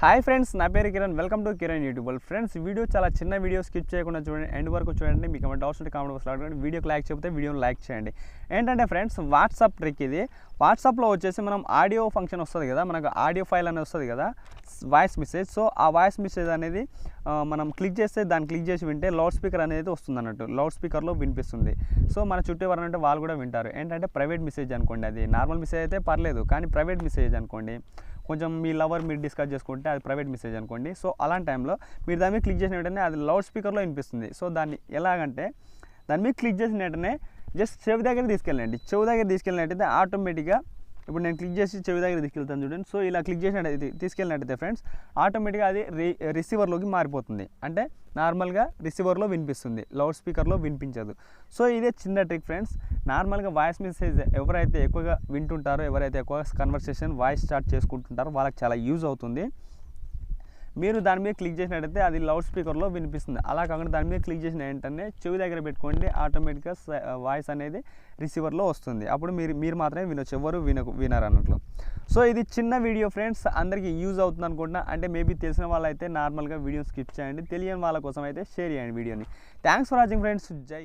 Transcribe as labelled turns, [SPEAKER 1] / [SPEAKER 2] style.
[SPEAKER 1] Hi friends నా పేరు Kiran. Welcome to Kiran YouTube friends video చాలా చిన్న వీడియో స్కిప్ చేయకుండా చూడండి. ఎండ్ వరకు చూడండి. మీకు ఏమైనా డౌట్స్ ఉంటే కామెంట్ బాక్స్లో అడగండి. వీడియోకి లైక్ చెప్తే వీడియోని లైక్ చేయండి. ఏంటంటే ఫ్రెండ్స్ వాట్సాప్ ట్రిక్ ఇది. వాట్సాప్లో వచ్చేసి మనం ఆడియో ఫంక్షన్ వస్తుంది కదా మనకు ఆడియో ఫైల్ అనేది వస్తుంది కదా వాయిస్ మెసేజ్. సో ఆ వాయిస్ మెసేజ్ అనేది మనం క్లిక్ చేస్తే దాన్ని క్లిక్ చేసి వింటే లౌడ్ స్పీకర్ అనేది వస్తుంది అన్నట్టు. లౌడ్ స్పీకర్లో వినిపిస్తుంది. సో మన చుట్టూ ఎవరంటే వాళ్ళు కూడా వింటారు. ఏంటంటే ప్రైవేట్ మెసేజ్ అనుకోండి అది. నార్మల్ మెసేజ్ అయితే పర్లేదు కానీ ప్రైవేట్ మెసేజ్ అనుకోండి. కొంచెం మీ లవర్ మీరు డిస్కస్ చేసుకుంటే అది ప్రైవేట్ మెసేజ్ అనుకోండి. సో అలాంటి టైంలో మీరు దాని మీద క్లిక్ చేసిన వెంటనే అది లౌడ్ స్పీకర్లో వినిపిస్తుంది. సో దాన్ని ఎలాగంటే దాని మీద క్లిక్ చేసిన వెంటనే జస్ట్ చెవి దగ్గర తీసుకెళ్ళండి. చెవి దగ్గర తీసుకెళ్ళినట్టయితే ఆటోమేటిక్గా ఇప్పుడు నేను క్లిక్ చేసి చెవి దగ్గర తీసుకెళ్తాను చూడండి. సో ఇలా క్లిక్ చేసినట్టయితే తీసుకెళ్ళినట్టయితే ఫ్రెండ్స్ ఆటోమేటిక్గా అది రిసీవర్లోకి మారిపోతుంది. అంటే నార్మల్గా రిసీవర్లో వినిపిస్తుంది. లౌడ్ స్పీకర్లో వినిపించదు. సో ఇదే చిన్న ట్రిక్ ఫ్రెండ్స్ నార్మల్గా వాయిస్ మెసేజ్ ఎవరైతే ఎక్కువగా వింటుంటారో ఎవరైతే ఎక్కువగా కన్వర్సేషన్ వాయిస్ స్టార్ట్ చేసుకుంటుంటారో వాళ్ళకి చాలా యూజ్ అవుతుంది. మీరు దాని మీద క్లిక్ చేసినట్టయితే అది లౌడ్ స్పీకర్లో వినిపిస్తుంది. అలా కాకుండా దాని మీద క్లిక్ చేసిన వెంటనే చెవి దగ్గర పెట్టుకోండి. ఆటోమేటిక్గా వాయిస్ అనేది రిసీవర్లో వస్తుంది. అప్పుడు మీరు మీరు మాత్రమే వినొచ్చు. ఎవరు విన వినరు అన్నట్లు. సో ఇది చిన్న వీడియో ఫ్రెండ్స్. అందరికీ యూజ్ అవుతుంది అనుకుంటున్నా. అంటే మేబీ తెలిసిన వాళ్ళైతే నార్మల్గా వీడియో స్కిప్ చేయండి. తెలియని వాళ్ళ కోసం అయితే షేర్ చేయండి వీడియోని. Thanks for watching friends. జై